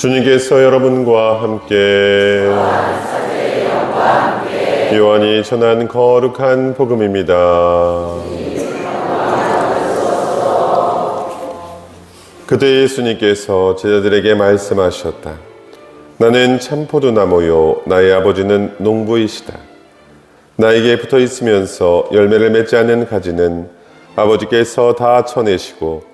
주님께서 여러분과 함께 요한이 전한 거룩한 복음입니다. 그때 예수님께서 제자들에게 말씀하셨다. 나는 참포도 나무요, 나의 아버지는 농부이시다. 나에게 붙어 있으면서 열매를 맺지 않는 가지는 아버지께서 다 쳐내시고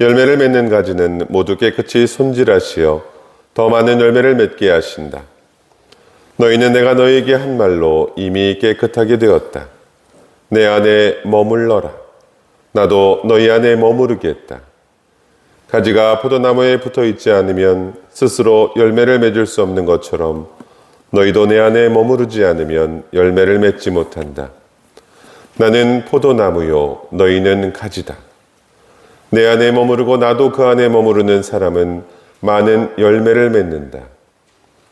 열매를 맺는 가지는 모두 깨끗이 손질하시어 더 많은 열매를 맺게 하신다. 너희는 내가 너희에게 한 말로 이미 깨끗하게 되었다. 내 안에 머물러라. 나도 너희 안에 머무르겠다. 가지가 포도나무에 붙어 있지 않으면 스스로 열매를 맺을 수 없는 것처럼 너희도 내 안에 머무르지 않으면 열매를 맺지 못한다. 나는 포도나무요, 너희는 가지다. 내 안에 머무르고 나도 그 안에 머무르는 사람은 많은 열매를 맺는다.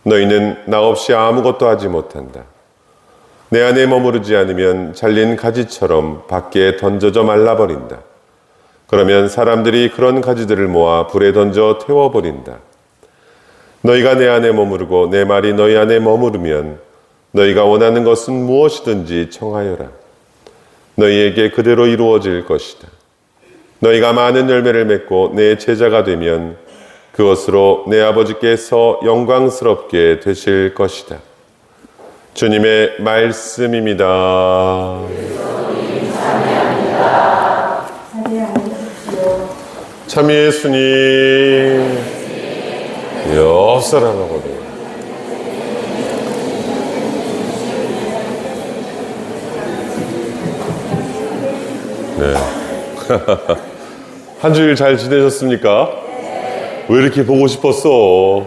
너희는 나 없이 아무것도 하지 못한다. 내 안에 머무르지 않으면 잘린 가지처럼 밖에 던져져 말라버린다. 그러면 사람들이 그런 가지들을 모아 불에 던져 태워버린다. 너희가 내 안에 머무르고 내 말이 너희 안에 머무르면 너희가 원하는 것은 무엇이든지 청하여라. 너희에게 그대로 이루어질 것이다. 너희가 많은 열매를 맺고 내 제자가 되면 그것으로 내 아버지께서 영광스럽게 되실 것이다. 주님의 말씀입니다. 참 예수님 옆 사랑하거든요. 네. 한 주일 잘 지내셨습니까? 왜 이렇게 보고 싶었어?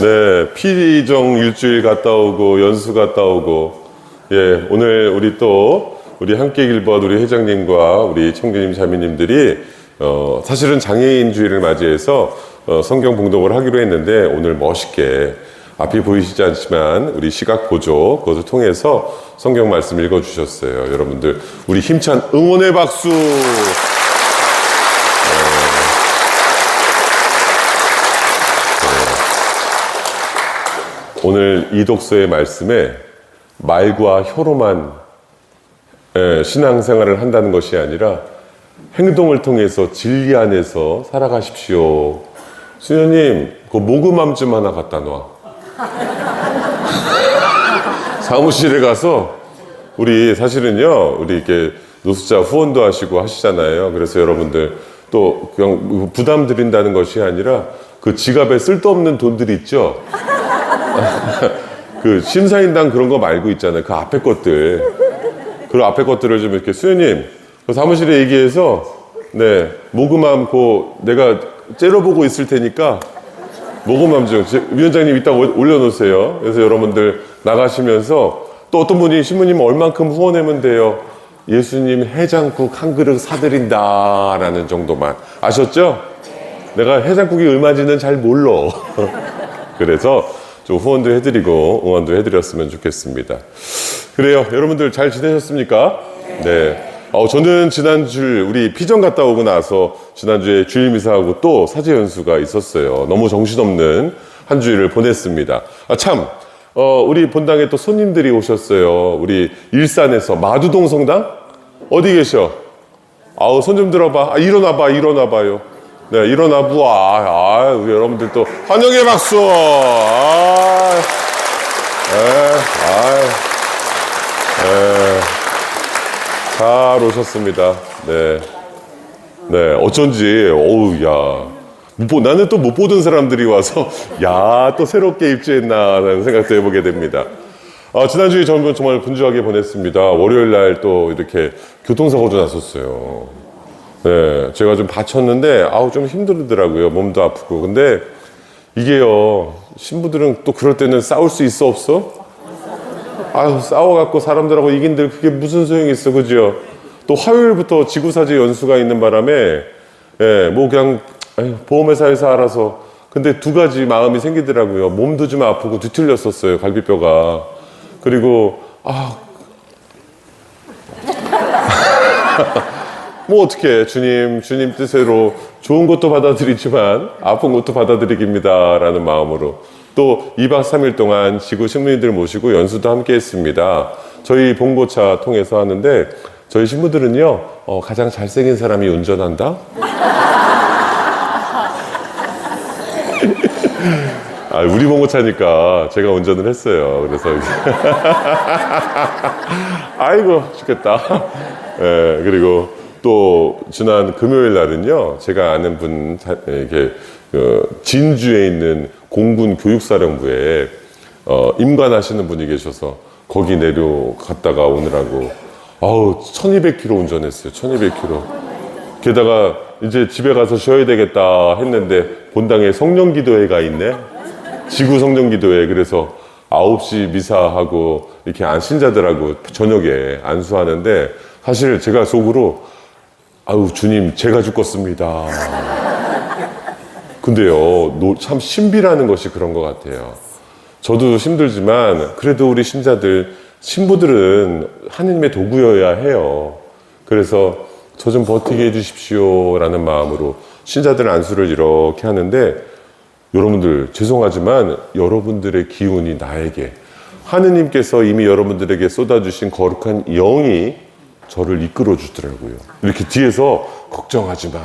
네, 피정 일주일 갔다 오고 연수 갔다 오고 예, 오늘 우리 또 우리 함께 길벗 우리 회장님과 우리 청교님 자매님들이 어, 사실은 장애인 주일을 맞이해서 어, 성경 봉독을 하기로 했는데 오늘 멋있게 앞이 보이시지 않지만 우리 시각 보조 그것을 통해서 성경 말씀 읽어 주셨어요. 여러분들 우리 힘찬 응원의 박수. 오늘 이 독서의 말씀에 말과 혀로만 예, 신앙생활을 한다는 것이 아니라 행동을 통해서 진리 안에서 살아가십시오. 수녀님, 그 모금함 좀 하나 갖다 놔. 사무실에 가서 우리 사실은요, 우리 이렇게 노숙자 후원도 하시고 하시잖아요. 그래서 여러분들 또 그냥 부담 드린다는 것이 아니라 그 지갑에 쓸데없는 돈들이 있죠. 그 심사인당 그런 거 말고 있잖아요. 그 앞에 것들. 그 앞에 것들을 좀 이렇게 수현님 그 사무실에 얘기해서 네 모금함 그 내가 째려보고 있을 테니까 모금함 좀 제- 위원장님 이따 올- 올려놓으세요. 그래서 여러분들 나가시면서 또 어떤 분이 신부님 얼만큼 후원하면 돼요. 예수님 해장국 한 그릇 사드린다 라는 정도만 아셨죠? 내가 해장국이 얼마인지는 잘 몰라. 그래서 좀 후원도 해드리고 응원도 해드렸으면 좋겠습니다. 그래요. 여러분들 잘 지내셨습니까? 네. 어, 저는 지난주 우리 피정 갔다 오고 나서 지난주에 주일 미사하고 또 사제 연수가 있었어요. 너무 정신없는 한 주일을 보냈습니다. 아, 참. 어, 우리 본당에 또 손님들이 오셨어요. 우리 일산에서 마두동 성당? 어디 계셔? 아우, 손 좀 들어봐. 아, 일어나봐, 일어나봐요. 네, 일어나 보아. 아, 우리 여러분들 또 환영의 박수. 아, 에, 아, 에, 잘 오셨습니다. 네, 네, 어쩐지, 어우, 야. 못 보, 나는 또 못 보던 사람들이 와서, 야, 또 새롭게 입주했나라는 생각도 해보게 됩니다. 아, 지난주에 저는 정말 분주하게 보냈습니다. 월요일 날 또 이렇게 교통사고도 났었어요. 네, 제가 좀 다쳤는데, 아우, 좀 힘들더라고요. 몸도 아프고. 근데 이게요, 신부들은 또 그럴 때는 싸울 수 있어, 없어? 아유, 싸워갖고 사람들하고 이긴들 그게 무슨 소용이 있어, 그죠? 또 화요일부터 지구사제 연수가 있는 바람에, 예, 뭐 그냥, 아유, 보험회사에서 알아서. 근데 두 가지 마음이 생기더라고요. 몸도 좀 아프고 뒤틀렸었어요, 갈비뼈가. 그리고, 아, 뭐 어떻게 주님 주님 뜻대로 좋은 것도 받아들이지만 아픈 것도 받아들이깁니다라는 마음으로 또 2박 3일 동안 지구 식민들 모시고 연수도 함께 했습니다. 저희 봉고차 통해서 하는데 저희 신부들은요 어, 가장 잘생긴 사람이 운전한다. 아, 우리 봉고차니까 제가 운전을 했어요. 그래서 아이고 죽겠다. 예, 그리고 또 지난 금요일 날은요, 제가 아는 분 자- 이렇게 그 진주에 있는 공군 교육사령부에 어, 임관하시는 분이 계셔서 거기 내려갔다가 오느라고 아우 1200km 운전했어요. 1200km. 게다가 이제 집에 가서 쉬어야 되겠다 했는데 본당에 성령기도회가 있네. 지구 성령기도회 그래서 9시 미사하고 이렇게 안 신자들하고 저녁에 안수하는데 사실 제가 속으로 아유 주님 제가 죽겠습니다. 근데요 노- 참 신비라는 것이 그런 것 같아요. 저도 힘들지만 그래도 우리 신자들 신부들은 하느님의 도구여야 해요. 그래서 저 좀 버티게 해주십시오 라는 마음으로 신자들 안수를 이렇게 하는데 여러분들 죄송하지만 여러분들의 기운이 나에게 하느님께서 이미 여러분들에게 쏟아주신 거룩한 영이 저를 이끌어 주더라고요. 이렇게 뒤에서 걱정하지 마.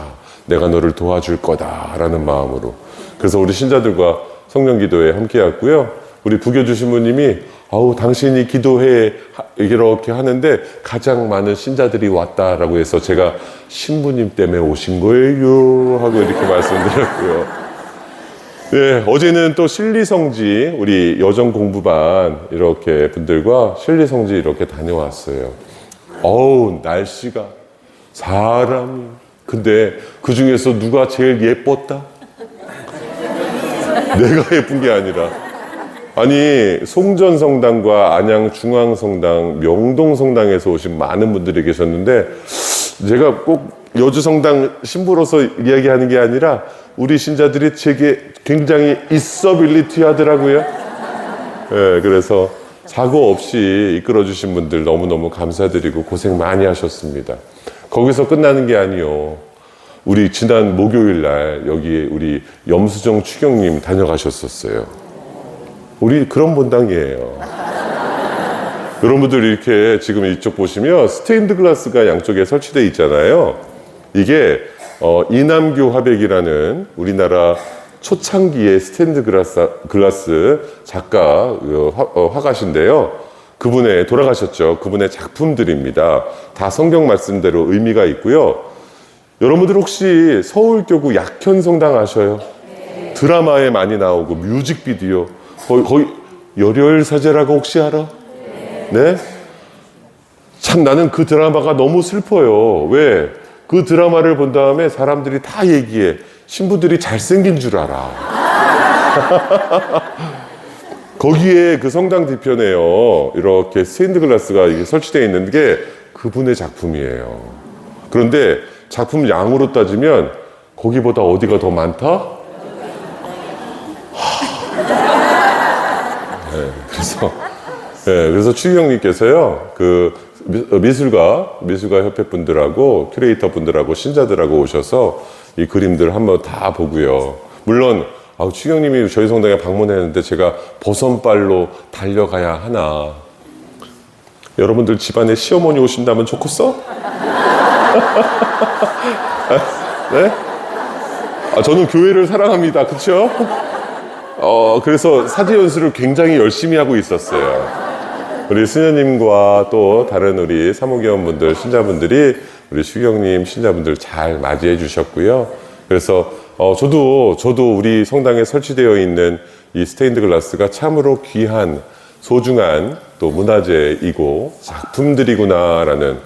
내가 너를 도와줄 거다라는 마음으로. 그래서 우리 신자들과 성령 기도에 함께 했고요. 우리 부교 주신부님이 아우 당신이 기도해 하- 이렇게 하는데 가장 많은 신자들이 왔다라고 해서 제가 신부님 때문에 오신 거예요 하고 이렇게 말씀드렸고요. 네, 어제는 또 실리성지 우리 여정 공부반 이렇게 분들과 실리성지 이렇게 다녀왔어요. 어우 날씨가 사람이 근데 그 중에서 누가 제일 예뻤다? 내가 예쁜 게 아니라 아니 송전성당과 안양중앙성당, 명동성당에서 오신 많은 분들이 계셨는데 제가 꼭 여주성당 신부로서 이야기하는 게 아니라 우리 신자들이 제게 굉장히 있어빌리티 하더라고요. 예, 그래서 사고 없이 이끌어 주신 분들 너무너무 감사드리고 고생 많이 하셨습니다. 거기서 끝나는 게 아니요. 우리 지난 목요일 날 여기 우리 염수정 추경님 다녀가셨었어요. 우리 그런 본당이에요. 여러분들 이렇게 지금 이쪽 보시면 스테인드 글라스가 양쪽에 설치되어 있잖아요. 이게 어, 이남교 화백이라는 우리나라 초창기의 스테인드 글라스, 글라스 작가 어, 화, 어, 화가신데요. 그분의 돌아가셨죠. 그분의 작품들입니다. 다 성경 말씀대로 의미가 있고요. 여러분들 혹시 서울교구 약현성당 아셔요? 드라마에 많이 나오고 뮤직비디오 거의, 거의 열혈 사제라고 혹시 알아? 네? 참 나는 그 드라마가 너무 슬퍼요. 왜? 그 드라마를 본 다음에 사람들이 다 얘기해. 신부들이 잘생긴 줄 알아. 거기에 그 성당 뒤편에요. 이렇게 스테인드 글라스가 이게 설치되어 있는 게 그분의 작품이에요. 그런데 작품 양으로 따지면 거기보다 어디가 더 많다? 네, 그래서 네, 그래서 추기경님께서요 그 미- 어, 미술가 미술가 협회 분들하고 큐레이터 분들하고 신자들하고 오셔서 이 그림들 한번 다 보고요. 물론 아우 추경님이 저희 성당에 방문했는데 제가 버선발로 달려가야 하나. 여러분들 집안에 시어머니 오신다면 좋겠어? 네? 아, 저는 교회를 사랑합니다. 그렇죠? 어, 그래서 사제 연수를 굉장히 열심히 하고 있었어요. 우리 수녀님과 또 다른 우리 사무교원분들, 신자분들이 우리 수경님, 신자분들 잘 맞이해 주셨고요. 그래서 어, 저도 저도 우리 성당에 설치되어 있는 이 스테인드 글라스가 참으로 귀한 소중한 또 문화재이고 작품들이구나라는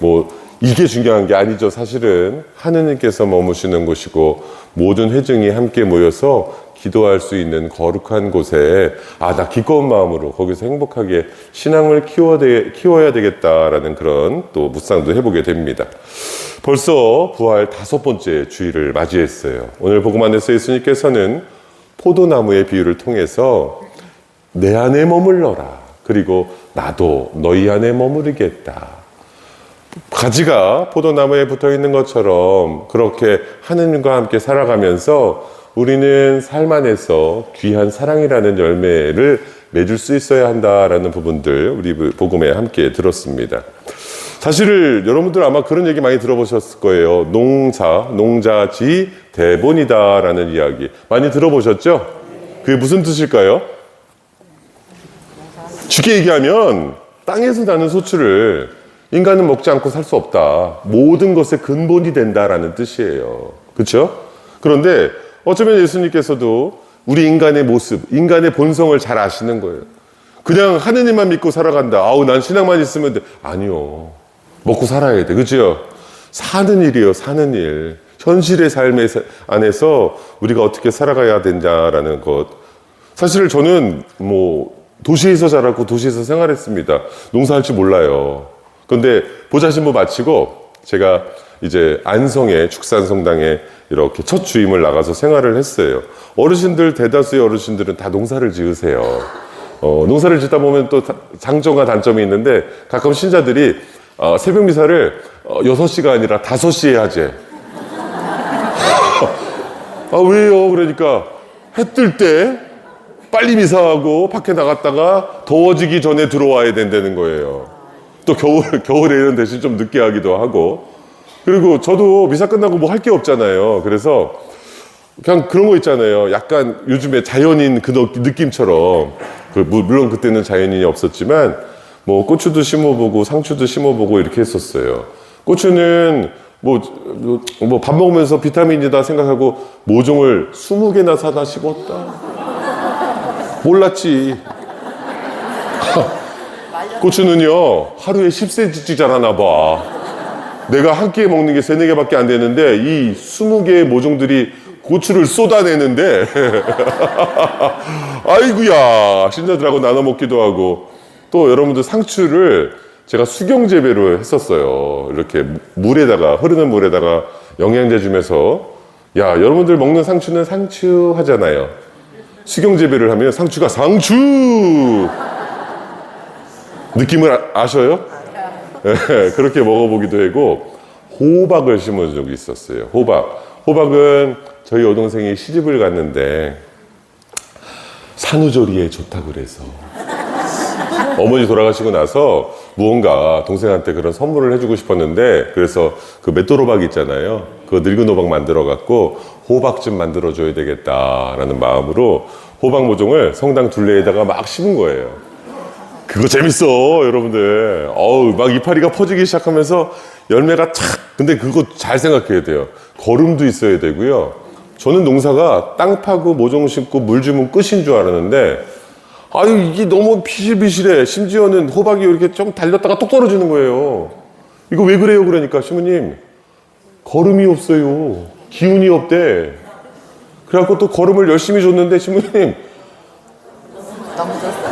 뭐 이게 중요한 게 아니죠. 사실은 하느님께서 머무시는 곳이고 모든 회중이 함께 모여서 기도할 수 있는 거룩한 곳에 아 나 기꺼운 마음으로 거기서 행복하게 신앙을 키워야, 되, 키워야 되겠다라는 그런 또 묵상도 해보게 됩니다. 벌써 부활 다섯 번째 주일을 맞이했어요. 오늘 복음 안에서 예수님께서는 포도나무의 비유를 통해서 내 안에 머물러라. 그리고 나도 너희 안에 머무르겠다. 가지가 포도나무에 붙어 있는 것처럼 그렇게 하느님과 함께 살아가면서 우리는 삶 안에서 귀한 사랑이라는 열매를 맺을 수 있어야 한다라는 부분들 우리 복음에 함께 들었습니다. 사실 여러분들 아마 그런 얘기 많이 들어보셨을 거예요. 농사, 농자지 대본이다라는 이야기 많이 들어보셨죠? 그게 무슨 뜻일까요? 쉽게 얘기하면 땅에서 나는 소출을 인간은 먹지 않고 살 수 없다. 모든 것의 근본이 된다라는 뜻이에요. 그렇죠? 그런데 어쩌면 예수님께서도 우리 인간의 모습, 인간의 본성을 잘 아시는 거예요. 그냥 하느님만 믿고 살아간다. 아우 난 신앙만 있으면 돼. 아니요. 먹고 살아야 돼. 그죠? 사는 일이요. 사는 일. 현실의 삶의 안에서 우리가 어떻게 살아가야 된다라는 것. 사실 저는 뭐 도시에서 자랐고 도시에서 생활했습니다. 농사할 줄 몰라요. 근데 보좌신부 마치고 제가 이제 안성의 축산성당에 이렇게 첫 주임을 나가서 생활을 했어요. 어르신들 대다수의 어르신들은 다 농사를 지으세요. 어, 농사를 짓다 보면 또 장점과 단점이 있는데 가끔 신자들이 어, 새벽 미사를 어, 6시가 아니라 5시에 하재. 아, 왜요? 그러니까 해 뜰 때 빨리 미사하고 밖에 나갔다가 더워지기 전에 들어와야 된다는 거예요. 또 겨울, 겨울에 이런 대신 좀 늦게 하기도 하고. 그리고 저도 미사 끝나고 뭐 할 게 없잖아요. 그래서 그냥 그런 거 있잖아요. 약간 요즘에 자연인 그 느- 느낌처럼. 그 무- 물론 그때는 자연인이 없었지만 뭐 고추도 심어보고 상추도 심어보고 이렇게 했었어요. 고추는 뭐 뭐 밥 먹으면서 비타민이다 생각하고 모종을 20개나 사다 심었다. 몰랐지. 고추는요, 하루에 10cm씩 자라나 봐. 내가 한 끼에 먹는 게 세네 개밖에 안 되는데, 이 20개의 모종들이 고추를 쏟아내는데, 아이구야, 신자들하고 나눠 먹기도 하고, 또 여러분들 상추를 제가 수경 재배로 했었어요. 이렇게 물에다가, 흐르는 물에다가 영양제 주면서, 야, 여러분들 먹는 상추는 상추 하잖아요. 수경 재배를 하면 상추가 상추! 느낌을 아, 아셔요? 예, 그렇게 먹어보기도 하고 호박을 심은 적이 있었어요. 호박. 호박은 저희 여동생이 시집을 갔는데 산후조리에 좋다고 그래서 어머니 돌아가시고 나서 무언가 동생한테 그런 선물을 해주고 싶었는데 그래서 그 맷도로박 있잖아요. 그 늙은 호박 만들어 갖고 호박 좀 만들어 줘야 되겠다라는 마음으로 호박 모종을 성당 둘레에다가 막 심은 거예요. 그거 재밌어, 여러분들. 어우, 막 이파리가 퍼지기 시작하면서 열매가 착. 근데 그거 잘 생각해야 돼요. 거름도 있어야 되고요. 저는 농사가 땅 파고 모종 심고 물 주면 끝인 줄 알았는데, 아유, 이게 너무 비실비실해. 심지어는 호박이 이렇게 좀 달렸다가 똑 떨어지는 거예요. 이거 왜 그래요? 그러니까, 시모님. 거름이 없어요. 기운이 없대. 그래갖고 또 거름을 열심히 줬는데, 시모님.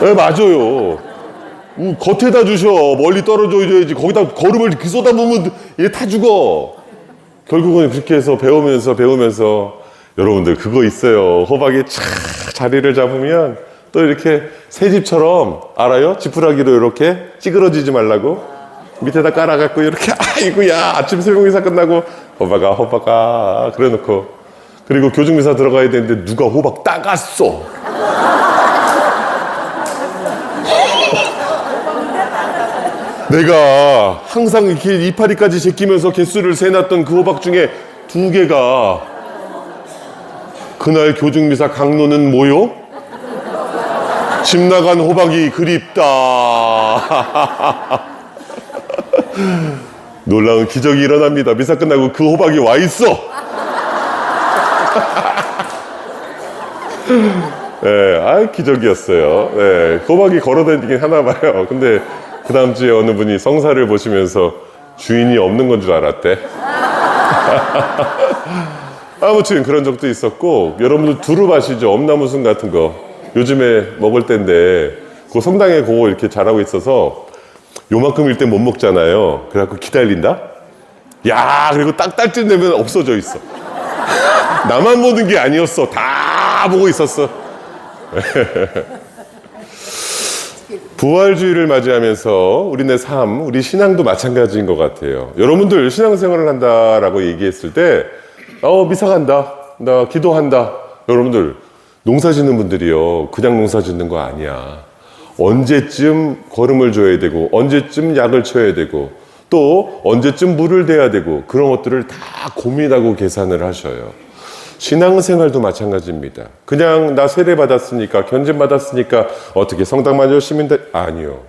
네, 맞아요. 우, 겉에다 주셔. 멀리 떨어져 줘야지. 거기다 거름을 이렇게 쏟아부으면 얘 타 죽어. 결국은 그렇게 해서 배우면서 배우면서 여러분들 그거 있어요. 호박이 착 자리를 잡으면 또 이렇게 새 집처럼 알아요? 지푸라기로 이렇게 찌그러지지 말라고 밑에다 깔아갖고 이렇게 아이고야 아침 새벽 미사 끝나고 호박아 호박아 그래놓고 그리고 교중 미사 들어가야 되는데 누가 호박 따갔어. 내가 항상 이렇게 이파리까지 제끼면서 개수를 세놨던 그 호박 중에 두 개가 그날 교중미사 강로는 뭐요? 집 나간 호박이 그립다. 놀라운 기적이 일어납니다. 미사 끝나고 그 호박이 와 있어. 네, 아 기적이었어요. 네, 호박이 걸어다니긴 하나 봐요. 근데 그 다음 주에 어느 분이 성사를 보시면서 주인이 없는 건 줄 알았대. 아무튼 그런 적도 있었고 여러분들 두릅 아시죠? 엄나무순 같은 거 요즘에 먹을 때인데 그 성당에 그거 이렇게 자라고 있어서 요만큼일 때 못 먹잖아요. 그래갖고 기다린다. 야 그리고 딱 딸쯤 되면 없어져 있어. 나만 보는 게 아니었어. 다 보고 있었어. 부활주의를 맞이하면서 우리네 삶, 우리 신앙도 마찬가지인 것 같아요. 여러분들 신앙생활을 한다라고 얘기했을 때, 어, 미사 간다. 나 기도한다. 여러분들, 농사 짓는 분들이요. 그냥 농사 짓는 거 아니야. 언제쯤 걸음을 줘야 되고, 언제쯤 약을 쳐야 되고, 또 언제쯤 물을 대야 되고, 그런 것들을 다 고민하고 계산을 하셔요. 신앙생활도 마찬가지입니다. 그냥 나 세례 받았으니까 견진 받았으니까 어떻게 성당만 열심히 돼? 아니요.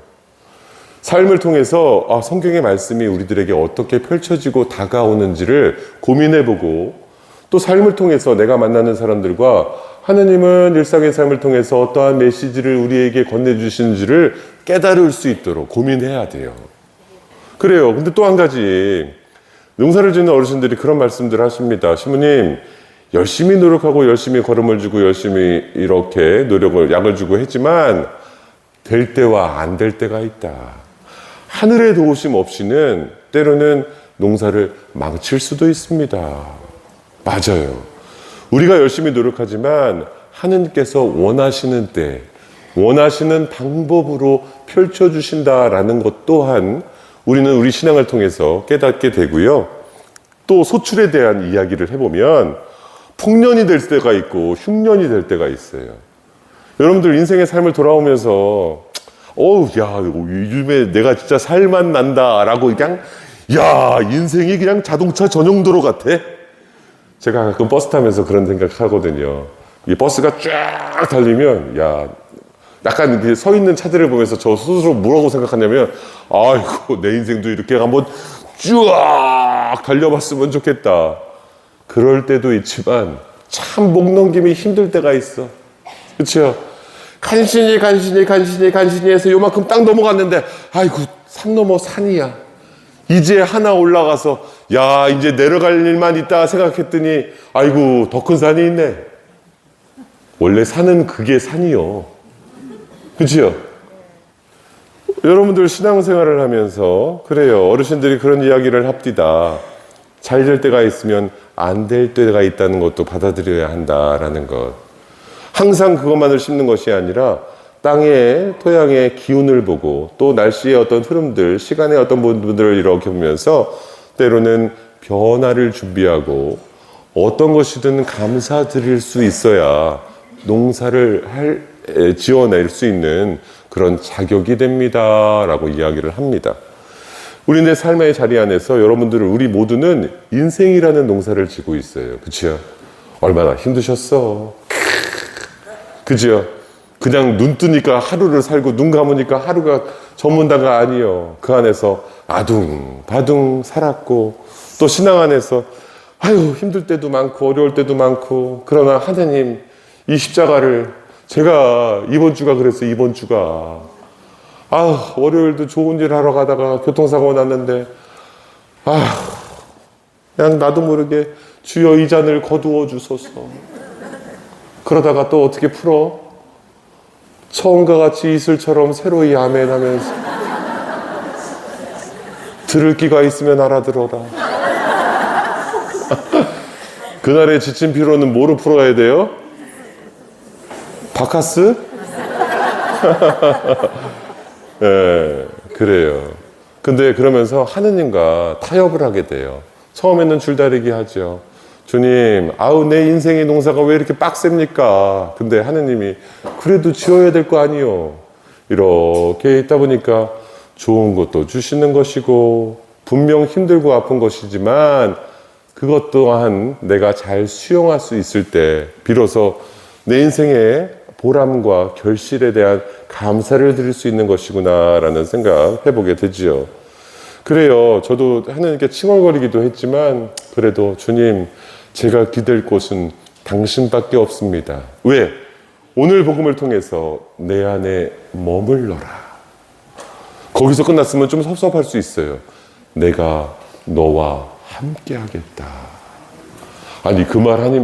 삶을 통해서 아, 성경의 말씀이 우리들에게 어떻게 펼쳐지고 다가오는지를 고민해보고 또 삶을 통해서 내가 만나는 사람들과 하느님은 일상의 삶을 통해서 어떠한 메시지를 우리에게 건네주시는지를 깨달을 수 있도록 고민해야 돼요. 그래요. 근데 또 한 가지 농사를 짓는 어르신들이 그런 말씀들 하십니다. 시모님 열심히 노력하고 열심히 걸음을 주고 열심히 이렇게 노력을 약을 주고 했지만 될 때와 안 될 때가 있다. 하늘의 도우심 없이는 때로는 농사를 망칠 수도 있습니다. 맞아요. 우리가 열심히 노력하지만 하느님께서 원하시는 때, 원하시는 방법으로 펼쳐주신다라는 것 또한 우리는 우리 신앙을 통해서 깨닫게 되고요. 또 소출에 대한 이야기를 해보면 풍년이 될 때가 있고 흉년이 될 때가 있어요. 여러분들 인생의 삶을 돌아오면서 어우 야 요즘에 내가 진짜 살만 난다라고 그냥 야 인생이 그냥 자동차 전용도로 같아. 제가 가끔 버스 타면서 그런 생각하거든요. 이 버스가 쫙 달리면 야 약간 서 있는 차들을 보면서 저 스스로 뭐라고 생각하냐면 아이고 내 인생도 이렇게 한번 쫙 달려봤으면 좋겠다. 그럴 때도 있지만 참 목 넘김이 힘들 때가 있어. 그렇죠? 간신히 간신히 간신히 간신히 해서 요만큼 딱 넘어갔는데 아이고 산 넘어 산이야. 이제 하나 올라가서 야 이제 내려갈 일만 있다 생각했더니 아이고 더 큰 산이 있네. 원래 산은 그게 산이요. 그렇죠? 여러분들 신앙생활을 하면서 그래요. 어르신들이 그런 이야기를 합디다. 잘 될 때가 있으면 안 될 때가 있다는 것도 받아들여야 한다라는 것. 항상 그것만을 심는 것이 아니라 땅의 토양의 기운을 보고 또 날씨의 어떤 흐름들, 시간의 어떤 부분들을 이렇게 보면서 때로는 변화를 준비하고 어떤 것이든 감사드릴 수 있어야 농사를 할, 에, 지어낼 수 있는 그런 자격이 됩니다라고 이야기를 합니다. 우리네 삶의 자리 안에서 여러분들은 우리 모두는 인생이라는 농사를 지고 있어요. 그치요? 얼마나 힘드셨어. 그죠? 그냥 눈 뜨니까 하루를 살고 눈 감으니까 하루가 전문다가 아니요. 그 안에서 아둥 바둥 살았고 또 신앙 안에서 아유 힘들 때도 많고 어려울 때도 많고 그러나 하나님 이 십자가를 제가 이번 주가 그랬어요. 이번 주가 아 월요일도 좋은 일 하러 가다가 교통사고 났는데 아 그냥 나도 모르게 주여 이 잔을 거두어 주소서. 그러다가 또 어떻게 풀어? 처음과 같이 이슬처럼 새로이 아멘 하면서 들을 끼가 있으면 알아들어라. 그날의 지친 피로는 뭐로 풀어야 돼요? 바카스? 예, 그래요. 근데 그러면서 하느님과 타협을 하게 돼요. 처음에는 줄다리기 하죠. 주님, 아우, 내 인생의 농사가 왜 이렇게 빡셉니까? 근데 하느님이, 그래도 지어야 될 거 아니요. 이렇게 있다 보니까 좋은 것도 주시는 것이고, 분명 힘들고 아픈 것이지만, 그것 또한 내가 잘 수용할 수 있을 때, 비로소 내 인생의 보람과 결실에 대한 감사를 드릴 수 있는 것이구나라는 생각 해보게 되지요. 그래요. 저도 하나님께 칭얼거리기도 했지만, 그래도 주님, 제가 기댈 곳은 당신밖에 없습니다. 왜? 오늘 복음을 통해서 내 안에 머물러라. 거기서 끝났으면 좀 섭섭할 수 있어요. 내가 너와 함께 하겠다. 아니 그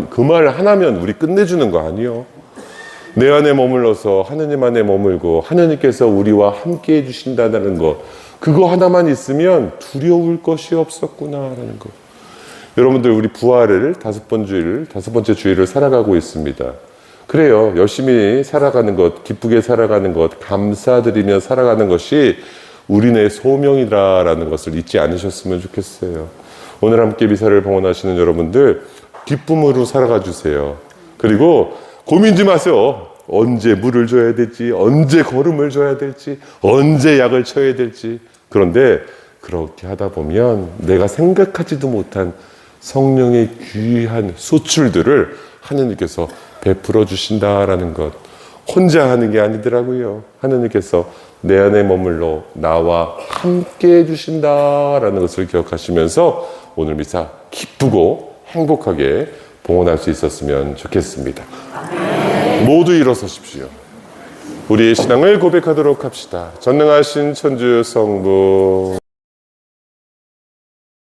그말 하나면 우리 끝내주는 거 아니요? 내 안에 머물러서 하느님 안에 머물고 하느님께서 우리와 함께 해주신다는 것 그거 하나만 있으면 두려울 것이 없었구나라는 것. 여러분들 우리 부활을 다섯 번 주일 다섯 번째 주일을 살아가고 있습니다. 그래요. 열심히 살아가는 것, 기쁘게 살아가는 것, 감사드리며 살아가는 것이 우리네 소명이라라는 것을 잊지 않으셨으면 좋겠어요. 오늘 함께 미사를 봉헌하시는 여러분들 기쁨으로 살아가 주세요. 그리고 고민지 마세요. 언제 물을 줘야 될지, 언제 걸음을 줘야 될지, 언제 약을 쳐야 될지. 그런데 그렇게 하다 보면 내가 생각하지도 못한 성령의 귀한 소출들을 하느님께서 베풀어 주신다라는 것. 혼자 하는 게 아니더라고요. 하느님께서 내 안에 머물러 나와 함께 해주신다라는 것을 기억하시면서 오늘 미사 기쁘고 행복하게 봉헌할 수 있었으면 좋겠습니다. 모두 일어서십시오. 우리의 신앙을 고백하도록 합시다. 전능하신 천주 성부.